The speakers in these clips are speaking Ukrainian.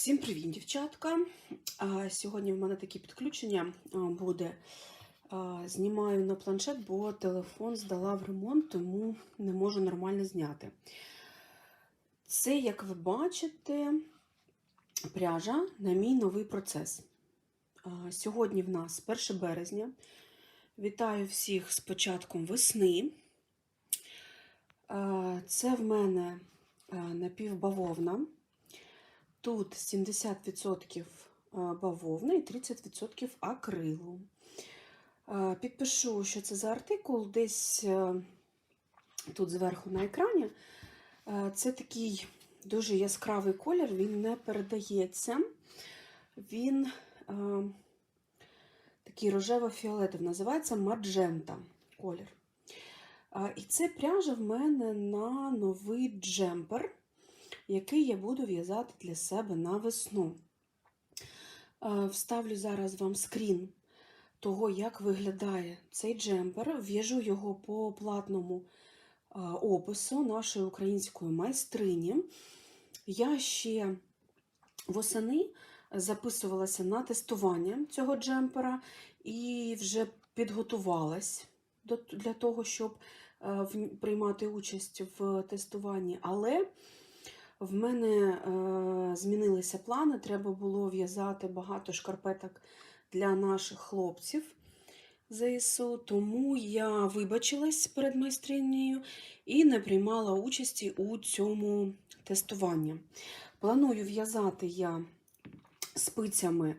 Всім привіт, дівчатка! Сьогодні в мене таке підключення буде. Знімаю на планшет, бо телефон здала в ремонт, тому не можу нормально зняти. Це, як ви бачите, пряжа на мій новий процес. Сьогодні в нас 1 березня. Вітаю всіх з початком весни. Це в мене напівбавовна. Тут 70% бавовни і 30% акрилу. Е, Підпишу, що це за артикул, десь е, тут зверху на екрані. Е, Це такий дуже яскравий колір, він не передається. Він е, такий рожево-фіолетовий, називається маджента колір. Е, І це пряжа в мене на новий джемпер який я буду в'язати для себе на весну. Е, Вставлю зараз вам скрін того, як виглядає цей джемпер. В'яжу його по платному е, опису нашої української майстрині. Я ще восени записувалася на тестування цього джемпера і вже підготувалась для того, щоб е, приймати участь в тестуванні. Але в мене е, змінилися плани. Треба було в'язати багато шкарпеток для наших хлопців ЗСУ, тому я вибачилась перед майстринею і не приймала участі у цьому тестуванні. Планую в'язати я спицями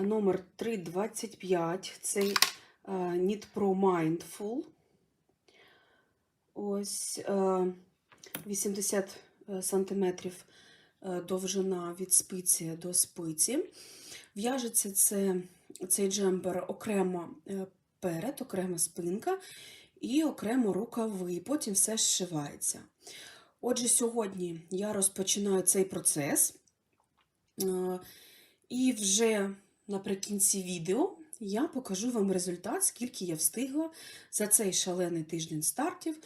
номер 325, цей е, Knit Pro Mindful. Ось е, 80 е, сантиметрів е, довжина від спиці до спиці. В'яжеться це, цей джемпер окремо е, перед, окрема спинка і окремо рукави, потім все зшивається. Отже, сьогодні я розпочинаю цей процес, і вже наприкінці відео я покажу вам результат, скільки я встигла за цей шалений тиждень стартів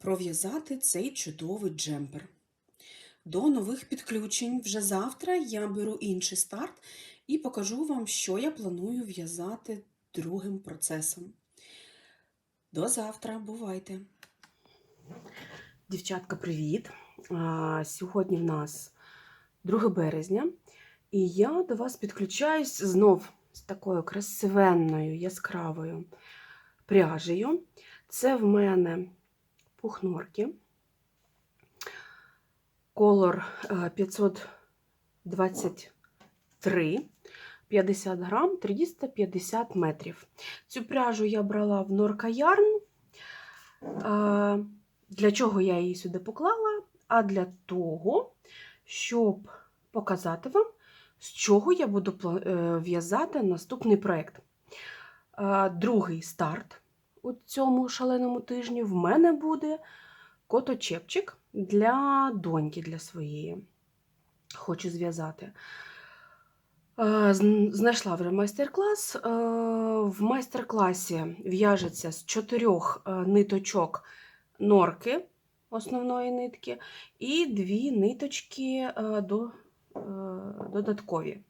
пров'язати цей чудовий джемпер. До нових підключень вже завтра я беру інший старт і покажу вам, що я планую в'язати другим процесом. До завтра, бувайте! Дівчатка, привіт! Сьогодні в нас 2 березня, і я до вас підключаюсь знов з такою красивенною яскравою пряжею. Це в мене пухнорки. Колор е, 523, 50 грам, 350 метрів. Цю пряжу я брала в Норка Ярн. Е, Для чого я її сюди поклала? А для того, щоб показати вам, з чого я буду е, в'язати наступний проєкт. Е, Другий старт у цьому шаленому тижні в мене буде коточепчик для доньки для своєї. Хочу зв'язати. Е, Знайшла вже майстер-клас. Е, В майстер-класі в'яжеться з чотирьох е, ниточок норки основної нитки, і дві ниточки до, додаткові.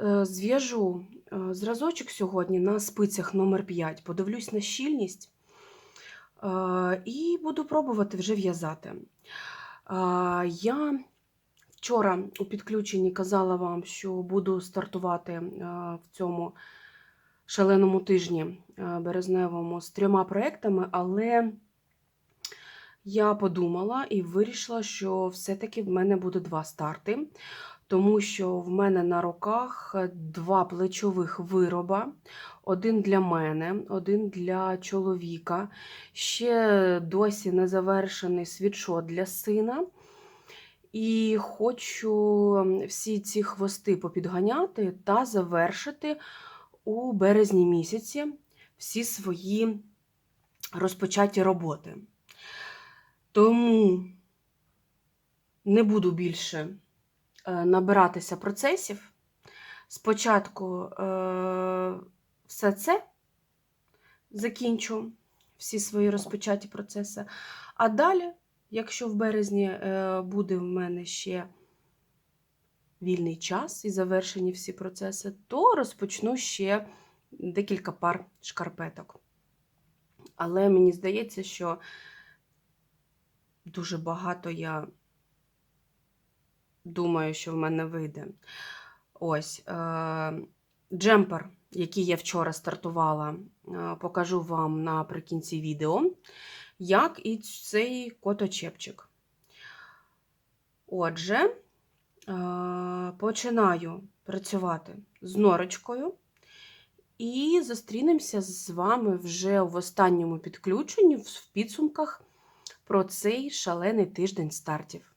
Е, Зв'яжу е, зразочок сьогодні на спицях номер 5 подивлюсь на щільність е, і буду пробувати вже в'язати. Я вчора у підключенні казала вам, що буду стартувати в цьому шаленому тижні березневому з трьома проектами, але я подумала і вирішила, що все-таки в мене буде два старти, тому що в мене на руках два плечових вироба. Один для мене, один для чоловіка. Ще досі не завершений світшот для сина. І хочу всі ці хвости попідганяти та завершити у березні місяці всі свої розпочаті роботи. Тому не буду більше е, набиратися процесів. Спочатку е, все це закінчу, всі свої розпочаті процеси. А далі, якщо в березні е, буде в мене ще вільний час і завершені всі процеси, то розпочну ще декілька пар шкарпеток. Але мені здається, що дуже багато я думаю, що в мене вийде. Ось е- джемпер, який я вчора стартувала, е, покажу вам наприкінці відео, як і цей коточепчик. Отже, е- починаю працювати з норочкою. І зустрінемося з вами вже в останньому підключенні в підсумках про цей шалений тиждень стартів.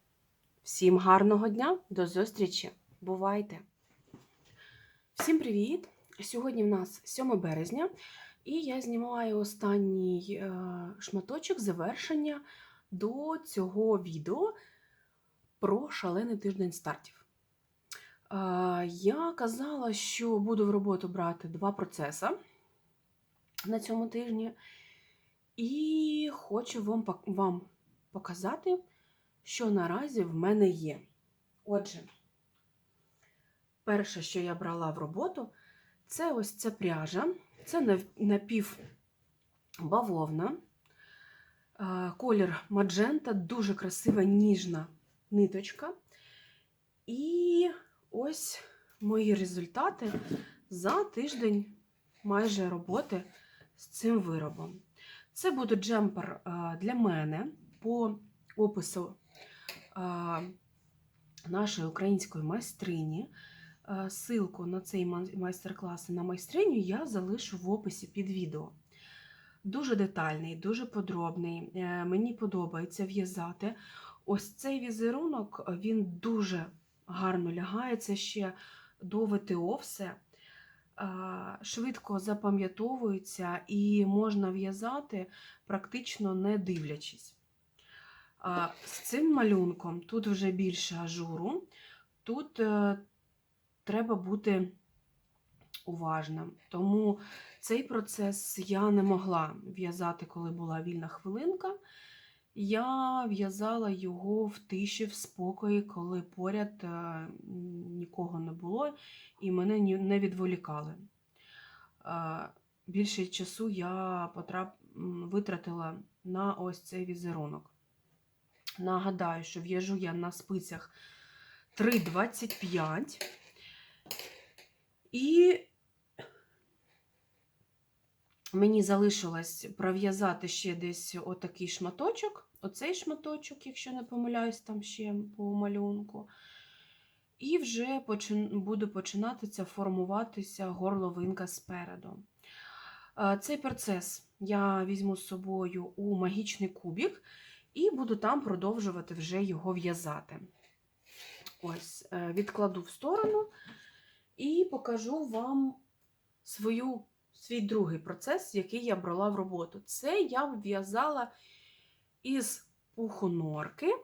Всім гарного дня, до зустрічі! Бувайте! Всім привіт! Сьогодні в нас 7 березня, і я знімаю останній е, шматочок завершення до цього відео про шалений тиждень стартів. Е, Я казала, що буду в роботу брати два процеси на цьому тижні, і хочу вам, вам показати, що наразі в мене є. Отже, перше, що я брала в роботу, це ось ця пряжа. Це напівбавовна, е, колір маджента, дуже красива ніжна ниточка. І ось мої результати за тиждень майже роботи з цим виробом. Це буде джемпер е, для мене по опису нашої української майстрині. Силку на цей майстер-клас і на майстриню я залишу в описі під відео. Дуже детальний, дуже подробний. Е, Мені подобається в'язати. Ось цей візерунок він дуже гарно лягається ще до ВТО все. Швидко запам'ятовується і можна в'язати практично не дивлячись. З цим малюнком тут вже більше ажуру, тут е, треба бути уважним. Тому цей процес я не могла в'язати, коли була вільна хвилинка. Я в'язала його в тиші, в спокої, коли поряд е, нікого не було і мене не відволікали. Е, Більше часу я витратила на ось цей візерунок. Нагадаю, що в'яжу я на спицях 3,25. І мені залишилось пров'язати ще десь отакий шматочок, оцей шматочок, якщо не помиляюсь, там ще по малюнку. І вже буде починатися формуватися горловинка спереду. Е, Цей процес я візьму з собою у магічний кубік і буду там продовжувати вже його в'язати. Ось, е, відкладу в сторону і покажу вам свою, свій другий процес, який я брала в роботу. Це я в'язала із пуху норки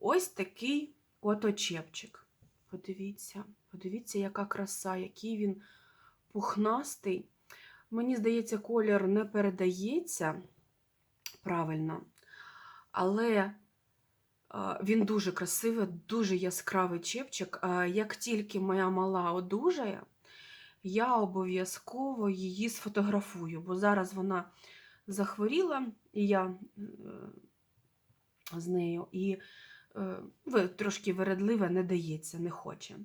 ось такий коточепчик. Подивіться, подивіться, яка краса, який він пухнастий. Мені здається, колір не передається правильно, але він дуже красивий, дуже яскравий чепчик. Як тільки моя мала одужає, я обов'язково її сфотографую, бо зараз вона захворіла, і я е, з нею, і е, трошки вередлива, не дається, не хоче.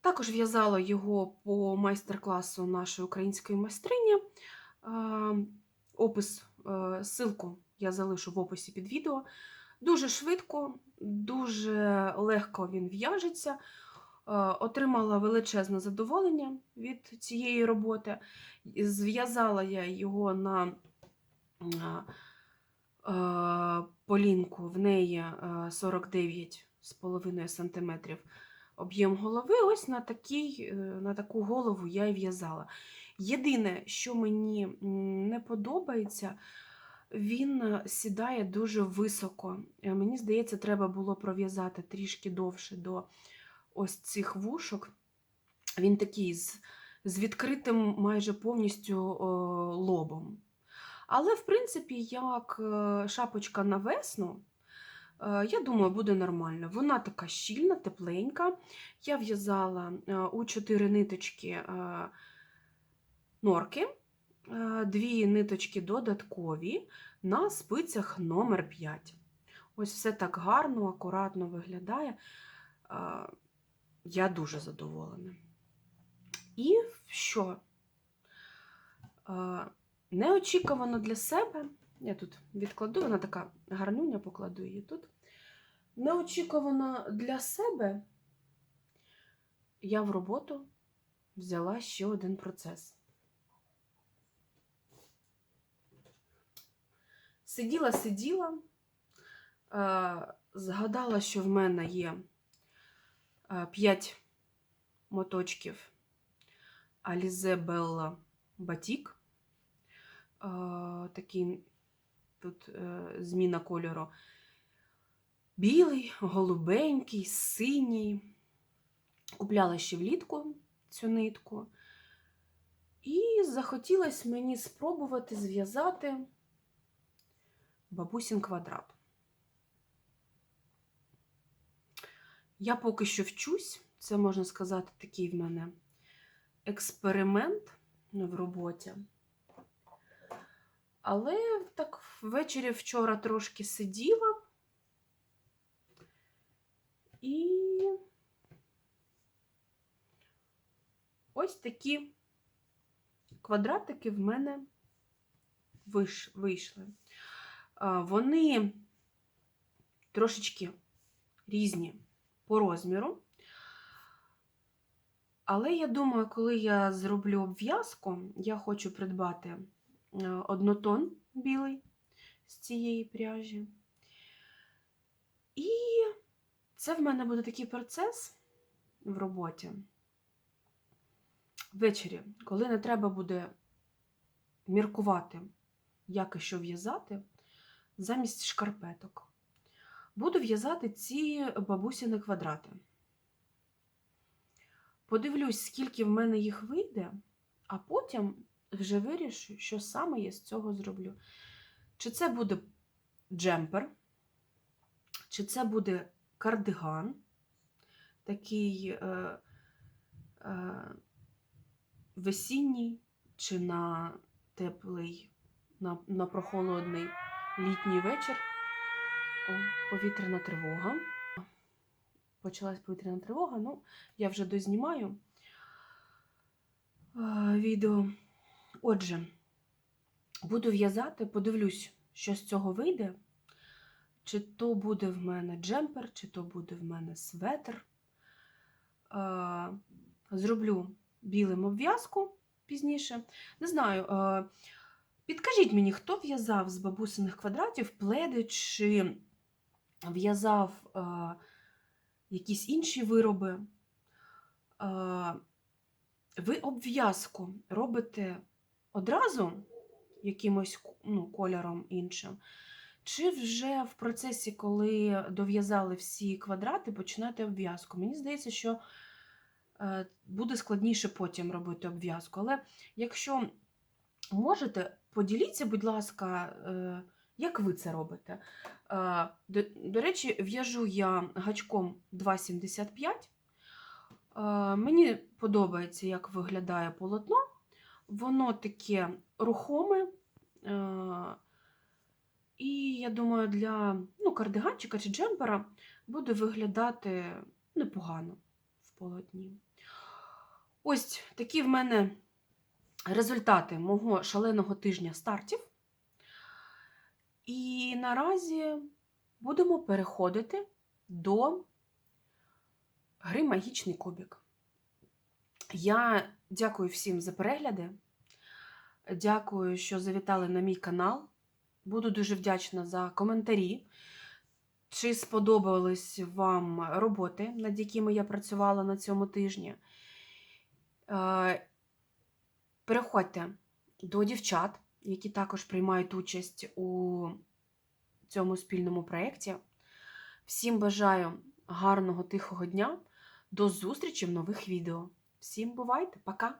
Також в'язала його по майстер-класу нашої української майстрині. Опис, е, ссылку я залишу в описі під відео. Дуже швидко, дуже легко він в'яжеться. Е, Отримала величезне задоволення від цієї роботи. Зв'язала я його на е, полінку, в неї е, 49,5 см об'єм голови. Ось на, такий, е, на таку голову я і в'язала. Єдине, що мені не подобається, він е, сідає дуже високо. Е, Мені здається, треба було пров'язати трішки довше до ось цих вушок. Він такий з, з відкритим майже повністю лобом. Але, в принципі, як е, шапочка на весну, Я думаю, буде нормально. Вона така щільна, тепленька. Я в'язала у 4 ниточки норки, дві ниточки додаткові на спицях номер 5. Ось все так гарно, акуратно виглядає. Е, Я дуже задоволена. І що? Е, Неочікувано для себе. Я тут відкладу, вона така гарнюня, покладу її тут. Неочікувано для себе я в роботу взяла ще один процес. Сиділа, сиділа, е, згадала, що в мене є 5 моточків Alize Bella Batik. Е, Такий тут е, зміна кольору. Білий, голубенький, синій. Купляла ще влітку цю нитку. І захотілося мені спробувати зв'язати бабусін квадрат. Я поки що вчусь, це можна сказати, такий в мене експеримент в роботі. Але так ввечері вчора трошки сиділа і ось такі квадратики в мене вийшли. Вони трошечки різні по розміру. Але я думаю, коли я зроблю обв'язку, я хочу придбати е, однотон білий з цієї пряжі. І це в мене буде такий процес в роботі. Ввечері, коли не треба буде міркувати, як і що в'язати, замість шкарпеток, буду в'язати ці бабусіни квадрати. Подивлюсь, скільки в мене їх вийде, а потім вже вирішу, що саме я з цього зроблю. Чи це буде джемпер, чи це буде кардиган, такий е, е, весінній, чи на теплий, на, на прохолодний літній вечір. О, повітряна тривога. Почалась повітряна тривога, ну, я вже дознімаю е, відео. Отже, буду в'язати, подивлюсь, що з цього вийде. Чи то буде в мене джемпер, чи то буде в мене светр. Е, Зроблю білим обв'язку пізніше. Не знаю, е, підкажіть мені, хто в'язав з бабусиних квадратів пледи, чи в'язав е, якісь інші вироби. Е, Ви обв'язку робите одразу якимось ну, кольором іншим, чи вже в процесі, коли дов'язали всі квадрати, починаєте обв'язку? Мені здається, що е, буде складніше потім робити обв'язку. Але якщо можете, поділіться, будь ласка, е, як ви це робите? Е, До, до речі, в'яжу я гачком 2,75. Е, Мені подобається, як виглядає полотно. Воно таке рухоме. І я думаю, для ну, кардиганчика чи джемпера буде виглядати непогано в полотні. Ось такі в мене результати мого шаленого тижня стартів. І наразі будемо переходити до гри Магічний кубик. Я дякую всім за перегляди. Дякую, що завітали на мій канал. Буду дуже вдячна за коментарі. Чи сподобались вам роботи, над якими я працювала на цьому тижні? Переходьте до дівчат, які також приймають участь у цьому спільному проєкті. Всім бажаю гарного тихого дня. До зустрічі в нових відео. Всім бувайте, пока!